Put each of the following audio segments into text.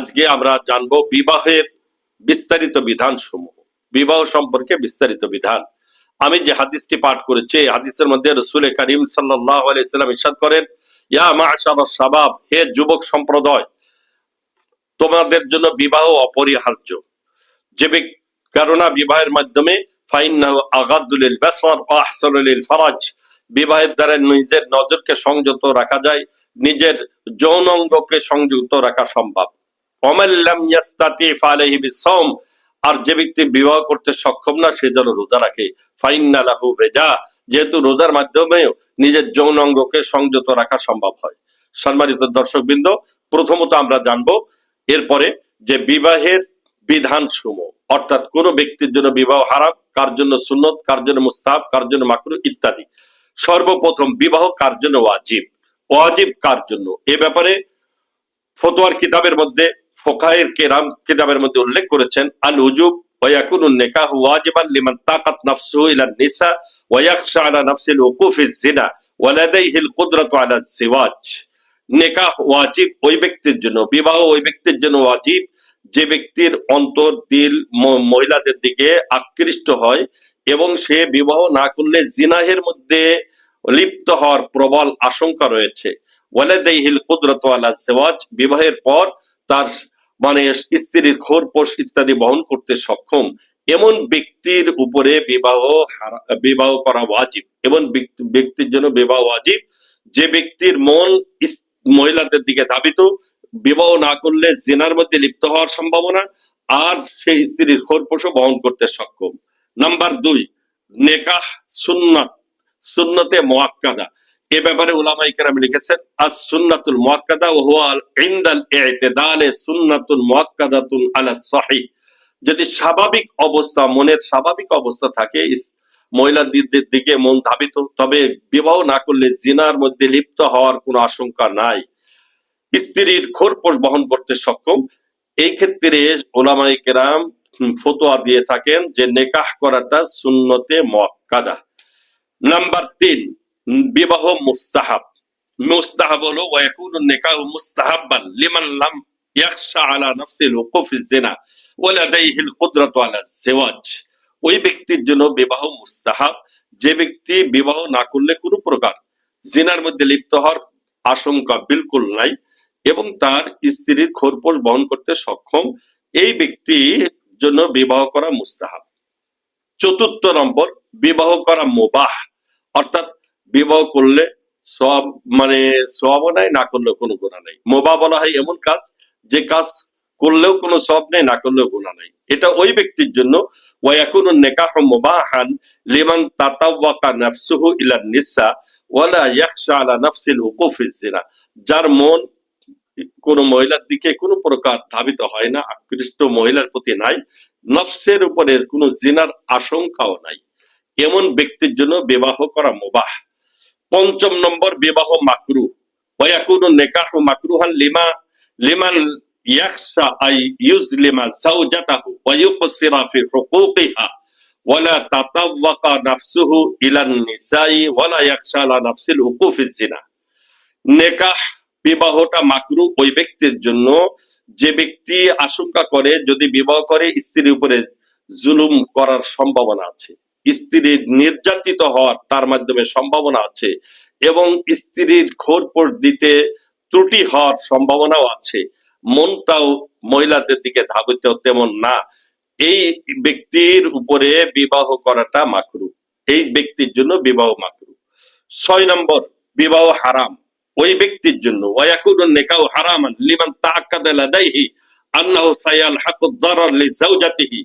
আজকে আমরা জানব বিবাহের বিস্তারিত বিধান সমূহ বিবাহ সম্পর্কে বিস্তারিত বিধান। আমি যে হাদিসটি পাঠ করেছি, এই হাদিসের মধ্যে রসুল করিম সাল্লাহ আলাইসাল্লাম ইরশাদ করেন, ইয়া মাশার সাবাব হে যুবক সম্প্রদায়, তোমাদের জন্য বিবাহ অপরিহার্য। যে কেননা বিবাহের মাধ্যমে ফরাজ। বিবাহের দ্বারা নিজের নজরকে সংযত রাখা যায়, নিজের যৌন অঙ্গকে সংযুক্ত রাখা সম্ভব। আর যে ব্যক্তি বিবাহ করতে সক্ষম না, সে যেন রোজা রাখে। ফাইন্না রেজা, যেহেতু রোজার মাধ্যমেও নিজের যৌন অঙ্গকে সংযত রাখা সম্ভব হয়। সম্মানিত দর্শকবৃন্দ, প্রথমত আমরা জানব এরপরে যে বিবাহের বিধান সমূহ অর্থাৎ কোন ব্যক্তির জন্য বিবাহ হারাম, কার জন্য সুন্নত, কার জন্য মুস্তাহাব, কার জন্য মাকরু ইত্যাদি। সর্বপ্রথম বিবাহ কার জন্য ওয়াজিব? ওয়াজিব কার জন্য? এ ব্যাপারে ফতোয়ার কিতাবের মধ্যে ফোকাহের কেরাম কিতাবের মধ্যে উল্লেখ করেছেন আল উজুব ওয়াজিবান লিমান তাকাত নাফসুহু ইলা নিসা আলা নাফসিল কুদরাতু আলা ওয়াজিব ওই ব্যক্তির জন্য, বিবাহ ওই ব্যক্তির জন্য ওয়াজিব। যে ব্যক্তির অন্তর, দিল মহিলাদের দিকে আকৃষ্ট হয় এবং সে বিবাহ না করলে জিনাহের মধ্যে লিপ্ত হওয়ার প্রবল আশঙ্কা রয়েছে। ওয়ালাদাইহিল কুদরাতু আলা জিওয়াজ বিবাহের পর তার মানে স্ত্রীর খোরপোষ ইত্যাদি বহন করতে সক্ষম। এমন ব্যক্তির উপরে বিবাহ বিবাহ করা ওয়াজিব। এমন ব্যক্তির জন্য বিবাহ ওয়াজিব। যে ব্যক্তির মন মহিলাদের দিকে ধাবিত, বিবাহ না করলে জেনার মধ্যে লিপ্ত হওয়ার সম্ভাবনা, আর সে স্ত্রীর খোরপোষও বহন করতে সক্ষম। নাম্বার দুই, নেকাহ সুন্নাত। সুন্নতে মোয়াক্কাদা। এ ব্যাপারে উলামাই কেরাম লিখেছেন আজ সুন্নাতুল মোয়াক্কাদা ও হুয়া আল ইনদাল ইতিদালে সুন্নাতুল মোয়াক্কাদাতুন আলা সহিহ। যদি স্বাভাবিক অবস্থা মনের স্বাভাবিক অবস্থা থাকে মহিলার দিকে মন ধাবিত তবে বিবাহ না করলে জিনার মধ্যে লিপ্ত হওয়ার কোনো আশঙ্কা নাই। স্ত্রীর খোরপোষ বহন করতে সক্ষম। এই ক্ষেত্রে ওলামাই কেরাম ফতোয়া দিয়ে থাকেন যে নেকাহ করাটা সুন্নতে মোয়াক্কাদা। নাম্বার তিন উম, বিবাহ মুস্তাহাব। মুস্তাহাব হলো ওয়াকুন নিকাহ মুস্তাহাব্বান লিমান লাম ইয়াখশা আলা নাফসিল উকুফ জিনা ওয়ালাদাইহিল কুদরাতু আলা জিওয়াজ ওই ব্যক্তির জন্য বিবাহ মুস্তাহাব। যে ব্যক্তি বিবাহ না করলে কোনো প্রকার জিনার মধ্যে লিপ্ত হওয়ার আশঙ্কা বিলকুল নাই এবং তার স্ত্রীর খোরপোষ বহন করতে সক্ষম, এই ব্যক্তির জন্য বিবাহ করা মুস্তাহাব। চতুর্থ নম্বর, বিবাহ করা মুবাহ, অর্থাৎ বিবাহ করলে সব মানে সব নাই, না করলেও কোনো গুণা নাই। মোবা বলা হয় এমন কাজ, যে কাজ করলেও কোনো সব নেই, না করলেও গুণা নাই। এটা ওই ব্যক্তির জন্য ওয়াকুন নেকাহ মুবাহান লিমান তাতাওয়াকা নাফসুহু ইলা নিসা ওয়ালা ইয়াখশা আলা নাফসিল উকুফিজ জিনা যার মন কোন মহিলার দিকে কোনো প্রকার ধাবিত হয় না, আকৃষ্ট মহিলার প্রতি নাই, নফসের উপরে কোনো জিনার আশঙ্কাও নাই। এমন ব্যক্তির জন্য বিবাহ করা মুবাহ। পঞ্চম নম্বর বিবাহ মাকরু। ওয়াকুন নেকাহ মাকরুহান লিমা, লিমান ইয়াখশা আই ইউজলিমা ওয়া ইউকসিরা ফি হুকুকিহা। ওয়ালা তাতাওয়াকা নাফসুহু ইলান নিসাই ওয়ালা নাফসিল উকুফিজ জিনা বিবাহটা মাকরু ওই ব্যক্তির জন্য। যে ব্যক্তি আশঙ্কা করে যদি বিবাহ করে, স্ত্রীর উপরে জুলুম করার সম্ভাবনা আছে। স্ত্রীর নির্যাতিত হওয়ার তার মাধ্যমে সম্ভাবনা আছে এবং স্ত্রীর খোরপোষ দিতে ত্রুটি হওয়ার সম্ভাবনাও আছে। মনটাও মহিলাদের দিকে ধাবিত তেমন না। এই ব্যক্তির উপরে বিবাহ করাটা মাকরু। এই ব্যক্তির জন্য বিবাহ মাকরু। ছয় নম্বর, বিবাহ হারাম। ওই ব্যক্তির জন্য। ওয়াকুন নিকাহ হারামান লিমান তাআক্কাদা লাদাইহি আন্নাহু সায়াল হাকুদ দারার লিজাওজাতিহি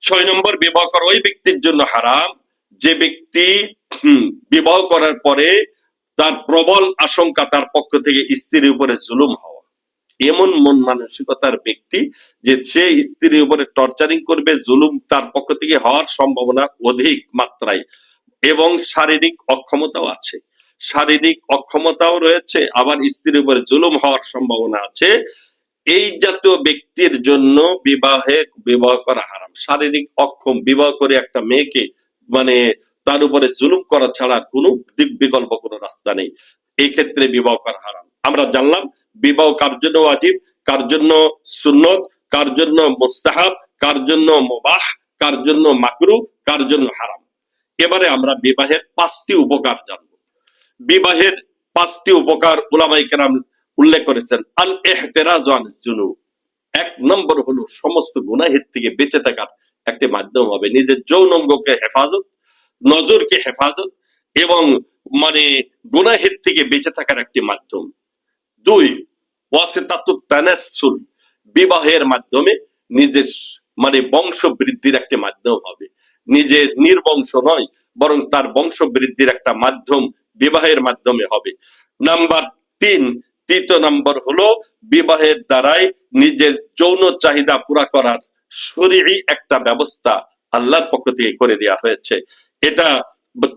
ছয় নম্বর, বিবাহ করা ওই ব্যক্তির জন্য হারাম। যে ব্যক্তি বিবাহ করার পরে তার প্রবল আশঙ্কা তার পক্ষ থেকে স্ত্রীর উপরে জুলুম হওয়া। এমন মন মানসিকতার ব্যক্তি যে সে স্ত্রীর উপরে টর্চারিং করবে, জুলুম তার পক্ষ থেকে হওয়ার সম্ভাবনা অধিক মাত্রায়। এবং শারীরিক অক্ষমতাও আছে। শারীরিক অক্ষমতাও রয়েছে, আবার স্ত্রীর উপরে জুলুম হওয়ার সম্ভাবনা আছে। এই জাতীয় ব্যক্তির জন্য বিবাহে বিবাহ করা হারাম। শারীরিক অক্ষম বিবাহ করে একটা মেয়েকে মানে তার উপরে জুলুম করা ছাড়া কোনো দিক বিকল্প, কোনো রাস্তা নেই। এই ক্ষেত্রে বিবাহ করা হারাম। আমরা জানলাম, বিবাহ কার জন্য ওয়াজিব, কার জন্য সুন্নত, কার জন্য মোস্তাহাব, কার জন্য মোবাহ, কার জন্য মাকরু, কার জন্য হারাম। এবারে আমরা বিবাহের পাঁচটি উপকার জানব। বিবাহের পাঁচটি উপকার উলামাই কেরাম উল্লেখ করেছেন আল এহতেরাজ জুনু এক নম্বর হলো সমস্ত গুনাহের থেকে বেঁচে থাকার একটি মাধ্যম হবে। নিজের যৌনঙ্গকে হেফাজত, নজরকে হেফাজত এবং মানে গুনাহের থেকে বেঁচে থাকার একটি মাধ্যম। দুই বিবাহের মাধ্যমে নিজের মানে বংশ বৃদ্ধির একটি মাধ্যম হবে। নিজে নির্বংশ নয়, বরং তার বংশ বৃদ্ধির একটা মাধ্যম, বিবাহের মাধ্যমে হবে। নাম্বার তিন, তৃতীয় নম্বর হলো বিবাহের দ্বারাই নিজের যৌন চাহিদা পুরা করার শরীরই একটা ব্যবস্থা আল্লাহর পক্ষ থেকে করে দেওয়া হয়েছে। এটা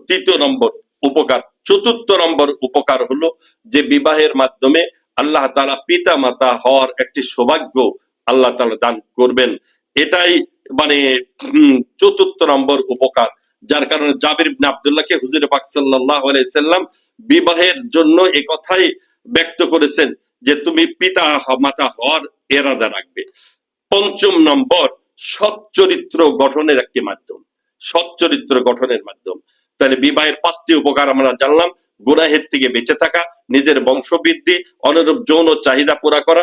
তৃতীয় নম্বর উপকার। চতুর্থ নম্বর উপকার হলো যে বিবাহের মাধ্যমে আল্লাহ তালা পিতা মাতা হওয়ার একটি সৌভাগ্য আল্লাহ তালা দান করবেন। এটাই মানে চতুর্থ নম্বর উপকার, যার কারণে জাবির আব্দুল্লাহকে হুজুর পাক সাল্লাল্লাহু আলাইহি বিবাহের জন্য এ কথাই ব্যক্ত করেছেন যে, তুমি পিতা মাতা হওয়ার এরাদা রাখবে। পঞ্চম নম্বর, সচ্চরিত্র গঠনের একটি মাধ্যম সৎ চরিত্র গঠনের মাধ্যম। তাহলে বিবাহের পাঁচটি উপকার আমরা জানলাম। গুনাহের থেকে বেঁচে থাকা, নিজের বংশবৃদ্ধি, অনুরূপ যৌন চাহিদা পুরা করা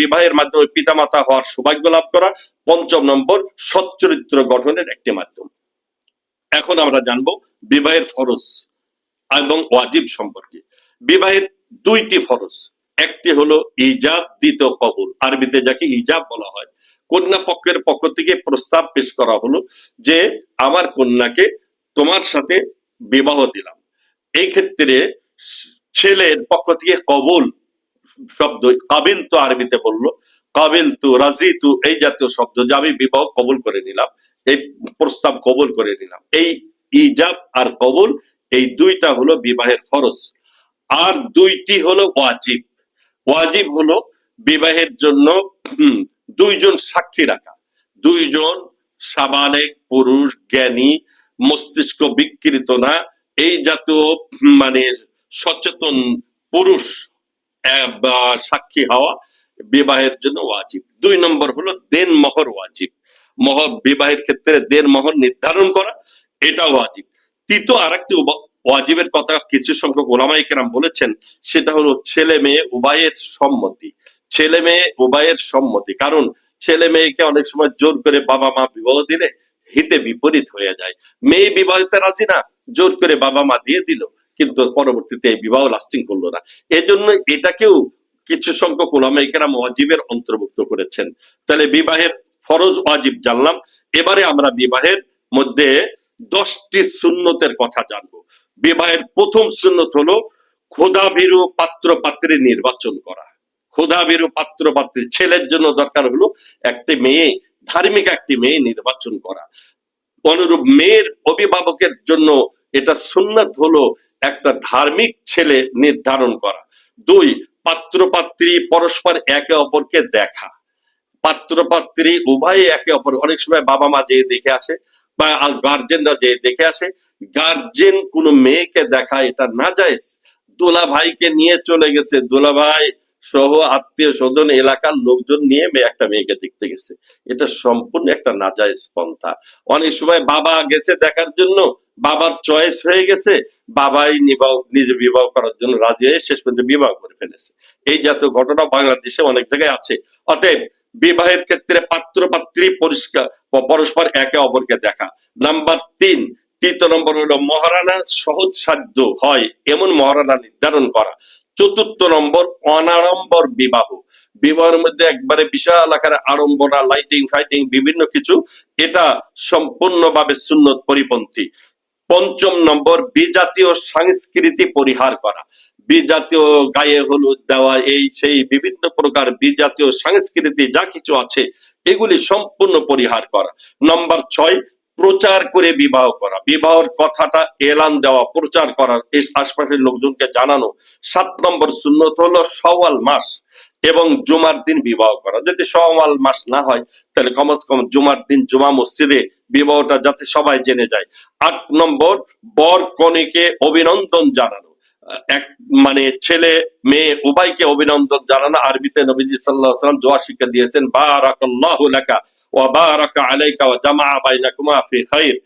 বিবাহের মাধ্যমে পিতামাতা হওয়ার সৌভাগ্য লাভ করা পঞ্চম নম্বর সচ্চরিত্র গঠনের একটি মাধ্যম। এখন আমরা জানব বিবাহের ফরজ এবং ওয়াজিব সম্পর্কে। বিবাহের দুইটি ফরজ, একটি হলো ইজাব, দ্বিতীয় কবুল। আরবিতে যাকে ইজাব বলা হয়। কন্যা পক্ষের পক্ষ থেকে প্রস্তাব পেশ করা হলো যে, আমার কন্যাকে তোমার সাথে বিবাহ দিলাম। এই ক্ষেত্রে ছেলের পক্ষ থেকে কবুল শব্দ কাবিল তো আরবিতে বলল, কাবিল তু রাজি তু, এই জাতীয় শব্দ যে আমি বিবাহ কবুল করে নিলাম, এই প্রস্তাব কবুল করে নিলাম, এই ইজাব আর কবুল, এই দুইটা হলো বিবাহের ফরজ, আর দুইটি হলো ওয়াজিব ওয়াজিব হলো বিবাহের জন্য দুইজন সাক্ষী রাখা, দুইজন সাবালেক, পুরুষ, জ্ঞানী, মস্তিষ্ক বিকৃত না, এই জাতীয় মানে সচেতন পুরুষ সাক্ষী হওয়া বিবাহের জন্য ওয়াজিব। দুই নম্বর হলো দেন মহর ওয়াজিব। মহর বিবাহের ক্ষেত্রে দেন মহর নির্ধারণ করা এটা ওয়াজিব। তৃতীয় আরেকটি উবা- ওয়াজিবের কথা কিছু সংখ্যক ওলামাই কেরাম বলেছেন, সেটা হলো ছেলে মেয়ে উভয়ের সম্মতি। ছেলে মেয়ে উভয়ের সম্মতি। কারণ ছেলে মেয়েকে অনেক সময় জোর করে বাবা মা বিবাহ দিলে হিতে বিপরীত হয়ে যায়। মেয়ে বিবাহিতে রাজি না, জোর করে বাবা মা দিয়ে দিল। কিন্তু পরবর্তীতে এই বিবাহ লাস্টিং করল না। এজন্য এটাকেও কিছু সংখ্যক ওলামাইকেরাম ওয়াজিবের অন্তর্ভুক্ত করেছেন। তাহলে বিবাহের ফরজ ওয়াজিব জানলাম। এবারে আমরা বিবাহের মধ্যে দশটি সুন্নতের কথা জানব। বিবাহের প্রথম সুন্নত হলো ক্ষুধাভীরু পাত্র, পাত্রী নির্বাচন করা। ক্ষুধাভীরু পাত্র, পাত্রী ছেলের জন্য দরকার হলো একটি মেয়ে, ধার্মিক একটি মেয়ে নির্বাচন করা। অনুরূপ মেয়ের অভিভাবকের জন্য এটা সুন্নাত হলো একটা ধার্মিক ছেলে নির্ধারণ করা। দুই পাত্র পাত্রী পরস্পর একে অপরকে দেখা। পাত্র পাত্রী উভয়ে একে অপর, অনেক সময় বাবা মা যেয়ে দেখে আসে বা গার্জেনরা যে দেখে আসে। গার্জেন কোন মেয়েকে দেখা এটা না যায় দোলা ভাইকে নিয়ে চলে গেছে। দোলা ভাই সহ আত্মীয় স্বজন, এলাকার লোকজন নিয়ে মেয়ে একটা মেয়েকে দেখতে গেছে। এটা সম্পূর্ণ একটা নাজায়জ পন্থা। অনেক সময় বাবা গেছে দেখার জন্য বাবার চয়েস হয়ে গেছে, বাবাই নিবাহ নিজে বিবাহ করার জন্য রাজি হয়ে শেষ পর্যন্ত বিবাহ করে ফেলেছে। এই জাতীয় ঘটনা বাংলাদেশে অনেক জায়গায় আছে। অতএব বিবাহের ক্ষেত্রে পাত্র পাত্রী পরিষ্কার পরস্পর একে অপরকে দেখা। নাম্বার তিন, তৃতীয় নম্বর হলো মহারানা সহজ সাধ্য হয় এমন মহারানা নির্ধারণ করা। চতুর্থ নম্বর, অনাড়ম্বর বিবাহ। বিবাহের মধ্যে একবারে বিশাল আকারে আড়ম্বরা লাইটিং ফাইটিং বিভিন্ন কিছু, এটা সম্পূর্ণভাবে সুন্নত পরিপন্থী। পঞ্চম নম্বর, বিজাতীয় সংস্কৃতি পরিহার করা। বিজাতীয় গায়ে হলুদ, দেওয়া, এই, সেই, বিভিন্ন প্রকার বিজাতীয় সংস্কৃতি যা কিছু আছে, এগুলি সম্পূর্ণ পরিহার করা। নম্বর ছয়, প্রচার করে বিবাহ করা। বিবাহের কথাটা এলান দেওয়া, প্রচার করা। এই আশপাশের লোকজনকে জানানো। সাত নম্বর শূন্যত হলো সওয়াল মাস। এবং জুমার দিন বিবাহ করা। যদি সওয়াল মাস না হয়, তাহলে কমস কম, জুমার দিন জুমা মসজিদে বিবাহটা যাতে সবাই জেনে যায়। আট নম্বর বর কনেকে অভিনন্দন জানানো। এক মানে ছেলে, মেয়ে, উভয়কে অভিনন্দন জানানো। আরবিতে নবীজি আলাইহি সাল্লাম দোয়া শিক্ষা দিয়েছেন, বারাকাল্লাহু লাকা ওয়া বারাকা আলাইকা ওয়া জামা আবাই বাইনাকুমা ফি খাইর।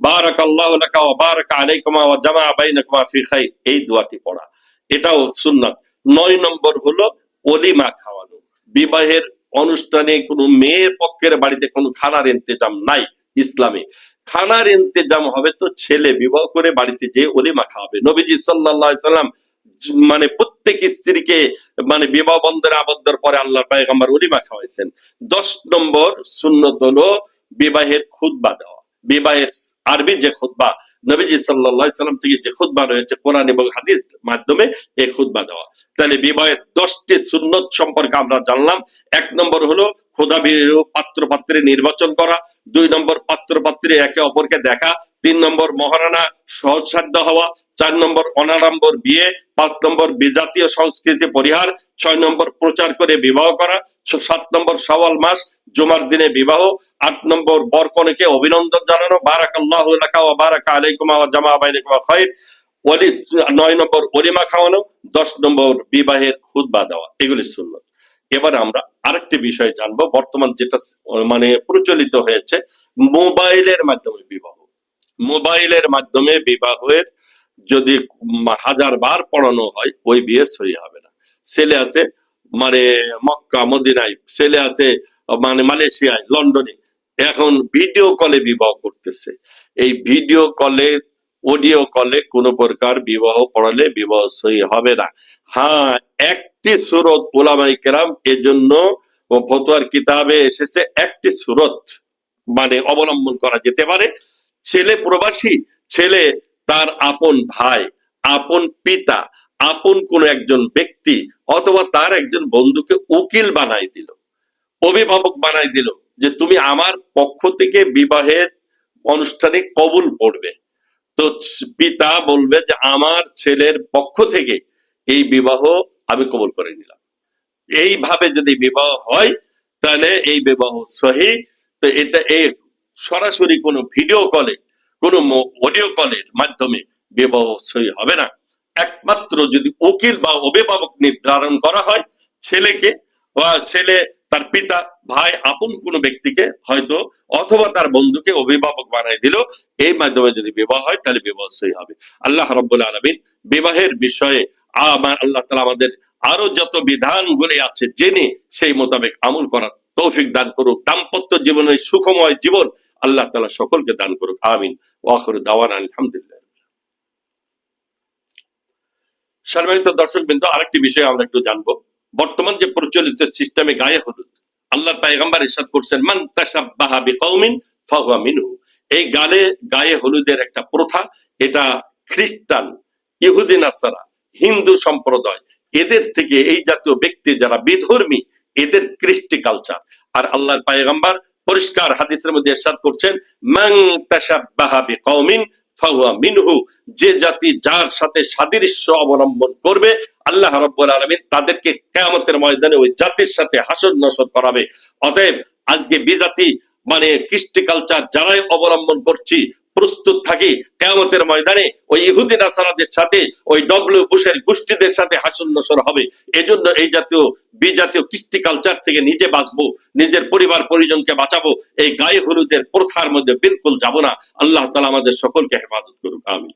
বারাকাল্লাহু লাকা ওয়া বারাকা আলাইকুমা ওয়া জামা আবাই বাইনাকুমা ফি খাইর। এই দোয়াটি পড়া। এটাও সুন্নাত। নয় নম্বর হলো অলিমা খাওয়ানো বিবাহের অনুষ্ঠানে কোনো মেয়ের পক্ষের বাড়িতে কোনো খানার ইন্তজাম নাই ইসলামে। খানার ইন্তজাম হবে তো ছেলে বিবাহ করে বাড়িতে যে অলিমা খাওয়াবে। নবীজি আলাইহি সাল্লাম মানে প্রত্যেক স্ত্রীকে মানে বিবাহ বন্ধের আবদ্ধের পরে আল্লাহ পায়গাম্বার অলিমা খাওয়াইছেন। দশ নম্বর সুন্নত হলো বিবাহের খুতবা দেওয়া। বিবাহের আরবি যে খুতবা নবীজি সাল্লাল্লাহু সাল্লাম থেকে যে খুদ্া রয়েছে কোরআন এবং হাদিস মাধ্যমে এই খুদ্া দেওয়া। তাহলে বিবাহের দশটি সুন্নত সম্পর্কে আমরা জানলাম। এক নম্বর হলো খোদা পাত্র পাত্রে নির্বাচন করা। দুই নম্বর পাত্র পাত্রে একে অপরকে দেখা। তিন নম্বর মহারানা সহজসাধ্য হওয়া, চার নম্বর অনাড়ম্বর বিয়ে, পাঁচ নম্বর বিজাতীয় সংস্কৃতি পরিহার, ছয় নম্বর প্রচার করে বিবাহ করা সাত নম্বর সওয়াল মাস, জুমার দিনে বিবাহ, আট নম্বর বর কনেকে অভিনন্দন জানানো, বারাকাল্লাহু বারাকা আলাইকুমা জামা বাইনাকুমা খাইর, ওলি নয় নম্বর অলিমা খাওয়ানো, দশ নম্বর বিবাহের খুতবা দেওয়া, এগুলি সুন্নত। এবার আমরা আরেকটি বিষয় জানব, বর্তমান যেটা মানে প্রচলিত হয়েছে, মোবাইলের মাধ্যমে বিবাহ। মোবাইলের মাধ্যমে বিবাহের যদি হাজার বার পড়ানো হয়, ওই বিয়ে সই হবে না। ছেলে আছে মানে মক্কা, মদিনায়, ছেলে আছে মানে মালয়েশিয়ায়, লন্ডনে, এখন ভিডিও কলে বিবাহ করতেছে। এই ভিডিও কলে অডিও কলে কোন প্রকার বিবাহ পড়ালে বিবাহ সই হবে না। হ্যাঁ একটি সুরত ওলামাই কেরাম এজন্য ফতোয়ার কিতাবে এসেছে, একটি সুরত মানে অবলম্বন করা যেতে পারে। ছেলে প্রবাসী, ছেলে তার আপন ভাই, আপন পিতা, আপন কোন একজন ব্যক্তি অথবা তার একজন বন্ধুকে উকিল বানাই দিল। অভিভাবক বানাই দিল যে তুমি আমার পক্ষ থেকে বিবাহের অনুষ্ঠানে কবুল পড়বে তো পিতা বলবে যে আমার ছেলের পক্ষ থেকে এই বিবাহ আমি কবুল করে নিলাম। এইভাবে যদি বিবাহ হয়, তাহলে এই বিবাহ সহি। তো এটা এই সরাসরি কোনো ভিডিও কলে কোনো অডিও কলের মাধ্যমে বিবাহ হবে না। একমাত্র যদি উকিল বা অভিভাবক নির্ধারণ করা হয়, ছেলেকে বা ছেলে তার পিতা, ভাই, আপন কোনো ব্যক্তিকে হয়তো অথবা তার বন্ধুকে অভিভাবক বানাই দিল এই মাধ্যমে যদি বিবাহ হয়, তাহলে বিবাহ সহি হবে। আল্লাহ রব্বুল আলমিন বিবাহের বিষয়ে আমার, আল্লাহ তালা আমাদের আরও যত বিধানগুলি আছে, জেনে সেই মোতাবেক আমল করার তৌফিক দান করুক। দাম্পত্য জীবনের সুখময় জীবন আল্লাহ তালা সকলকে দান করুক, আমিন। ওয়াখর দাওয়ান আলহামদুলিল্লাহ। সম্মানিত দর্শক বিন্দু আরেকটি বিষয় আমরা একটু জানব। বর্তমান যে প্রচলিত সিস্টেমে গায়ে হলুদ, আল্লাহর পায়গাম্বার ইরশাদ করছেন, মান তাশাব্বাহা বিকাউমিন ফাহুয়া মিনহু। এই গালে, গায়ে হলুদের একটা প্রথা, এটা খ্রিস্টান, ইহুদি, নাসারা, হিন্দু সম্প্রদায়, এদের থেকে এই জাতীয় ব্যক্তি যারা বিধর্মী, এদের কৃষ্টি কালচার আর আল্লাহর পায়গাম্বার পরিষ্কার হাদিসের মধ্যে এরশাদ করছেন মাং তাশাব্বাহা বিকাউমিন ফাওয়া মিনহু যে জাতি যার সাথে সাদৃশ্য অবলম্বন করবে, আল্লাহ রব্বুল আলমিন তাদেরকে কেয়ামতের ময়দানে ওই জাতির সাথে হাসর নসর করাবে। অতএব আজকে বিজাতি মানে কৃষ্টি কালচার যারাই অবলম্বন করছি প্রস্তুত থাকি কেয়ামতের ময়দানে ওই ইহুদি নাসারাদের সাথে, ওই ডব্লিউ বুশের গোষ্ঠীদের সাথে হাসন্নসর হবে। এজন্য এই জাতীয়, বিজাতীয় কৃষ্টি কালচার থেকে নিজে বাঁচবো, নিজের পরিবার পরিজনকে বাঁচাবো, এই গায়ে হলুদের প্রথার মধ্যে বিলকুল যাব না। আল্লাহ তালা আমাদের সকলকে হেফাজত করুক আমি